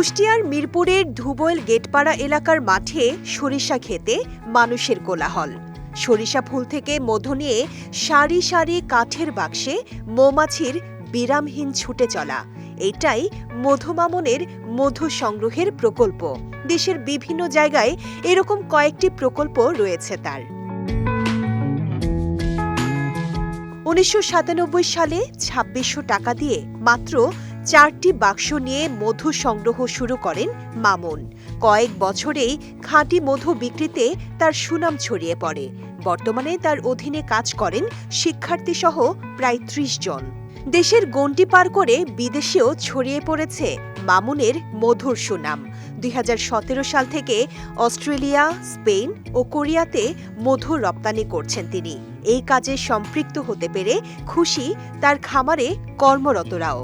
কুষ্টিয়ার মিরপুরের ধুবইল গেটপাড়া এলাকার মাঠে সরিষা খেতে মানুষের কোলাহল। সরিষা ফুল থেকে মধু নিয়ে সারি সারি কাঠের বাক্সে মৌমাছির বিরামহীন ছুটে চলা। এটাই মধুমামনের মধু সংগ্রহের প্রকল্প। দেশের বিভিন্ন জায়গায় এরকম কয়েকটি প্রকল্প রয়েছে তার। উনিশশো সাতানব্বই সালে ছাব্বিশশো টাকা দিয়ে মাত্র চারটি বাক্স নিয়ে মধু সংগ্রহ শুরু করেন মামুন। কয়েক বছরেই খাঁটি মধু বিক্রিতে তার সুনাম ছড়িয়ে পড়ে। বর্তমানে তার অধীনে কাজ করেন শিক্ষার্থীসহ প্রায় ত্রিশ জন। দেশের গণ্ডি পার করে বিদেশেও ছড়িয়ে পড়েছে মামুনের মধুর সুনাম। দুই হাজার সতেরো সাল থেকে অস্ট্রেলিয়া, স্পেন ও কোরিয়াতে মধু রপ্তানি করছেন তিনি। এই কাজে সম্পৃক্ত হতে পেরে খুশি তার খামারে কর্মরতরাও।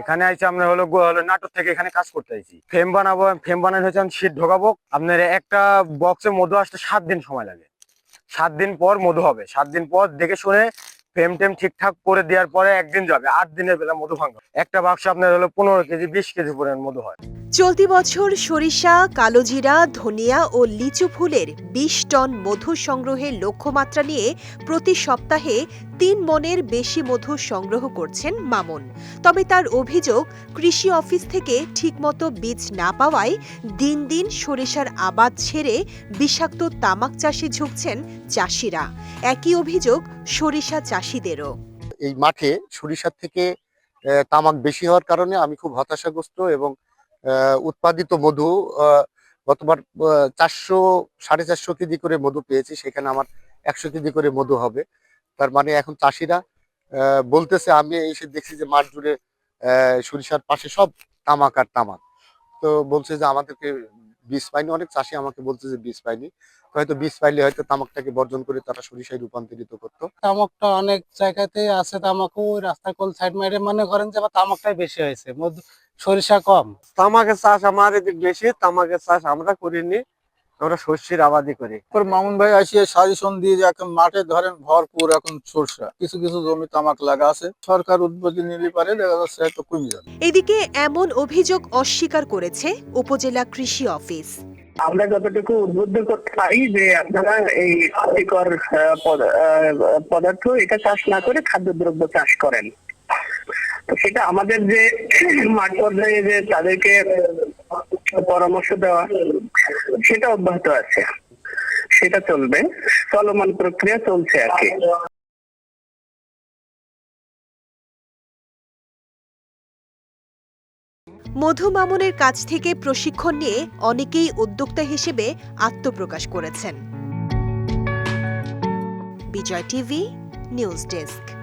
এখানে আইছি আমরা হলো হলো নাটক থেকে এখানে কাজ করতে আইছি। ফ্রেম বানাবো, ফ্রেম বানানো হচ্ছে আমি শীত ঢোকাবো। আপনার একটা বক্সে মধু আসতে সাত দিন সময় লাগে। সাত দিন পর মধু হবে। সাত দিন পর দেখে শুনে ফ্রেম টেম ঠিকঠাক করে দেওয়ার পরে একদিন যাবে, আট দিনের বেলা মধু ভাঙবে। একটা বাক্স আপনার হলো পনেরো কেজি, বিশ কেজি পরিমাণ মধু হয়। চলতি বছর সরিষা কালোজিরা ধনিয়া ও লিচু ফুলের বিশ টন মধু সংগ্রহের লক্ষ্যমাত্রা নিয়ে প্রতি সপ্তাহে তিন মনের বেশি মধু সংগ্রহ করছেন মামুন। তবে তার অভিযোগ, কৃষি অফিস থেকে ঠিকমতো বীজ না পাওয়ায় দিন দিন সরিষার আবাদ ছেড়ে বিষাক্ত তামাক চাষে ঝুঁকছেন চাষিরা। একই অভিযোগ, সরিষা চাষিদেরও এই মাঠে সরিষার থেকে তামাক বেশি হওয়ার কারণে আমি খুব হতাশাগ্রস্ত এবং উৎপাদিত মধু গতবার চারশো, সাড়ে চারশো কেজি করে মধু পেয়েছি, সেখানে আমার একশো কেজি করে মধু হবে। তার মানে এখন চাষিরা বলতেছে, আমি এসে দেখছি যে মাঠ জুড়ে সরিষার পাশে সব তামাক আর তামাক। তো বলছে যে আমাদেরকে বীজ পাইনি অনেক চাষি আমাকে বলছে যে বীজ পাইনি। হয়তো বিষ পাইলে হয়তো তামাকটাকে বর্জন করে তারা সরিষায় রূপান্তরিত করতো। তামাকটা অনেক জায়গাতে আছে তামাক ওই রাস্তার কোল সাইড মাইডে মনে করেন যে আবার তামাকটাই বেশি হয়েছে সরিষা কম। তামাকের চাষ আমার এদিক বেশি তামাকের চাষ আমরা করিনি। আমরা শস্যের আবাদি করি। তারপর মামুন ভাই আসিয়ে সাজেশন দিয়ে যে এখন মাঠে ধরেন ভরপুর এখন সরষা। কিছু কিছু জমি তামাক লাগা আছে। সরকার উদ্যোগে নিলে পারে দেখা যাচ্ছে হয়তো কমে যাবে। এদিকে এমন অভিযোগ অস্বীকার করেছে উপজেলা কৃষি অফিস। আমরা যতটুকু উদ্বুদ্ধ করতে পারি যে আপনারা এই ক্ষতিকর আহ, পদার্থ এটা চাষ না করে খাদ্যদ্রব্য চাষ করেন। তো সেটা আমাদের যে মাঠ পর্যায়ে যে তাদেরকে পরামর্শ দেওয়া সেটা অব্যাহত আছে। সেটা চলবে। চলমান প্রক্রিয়া চলছে আর কি। মধু মামুনের কাছ থেকে প্রশিক্ষণ নিয়ে অনেকেই উদ্যোক্তা হিসেবে আত্মপ্রকাশ করেছেন। Bijoy TV, news desk.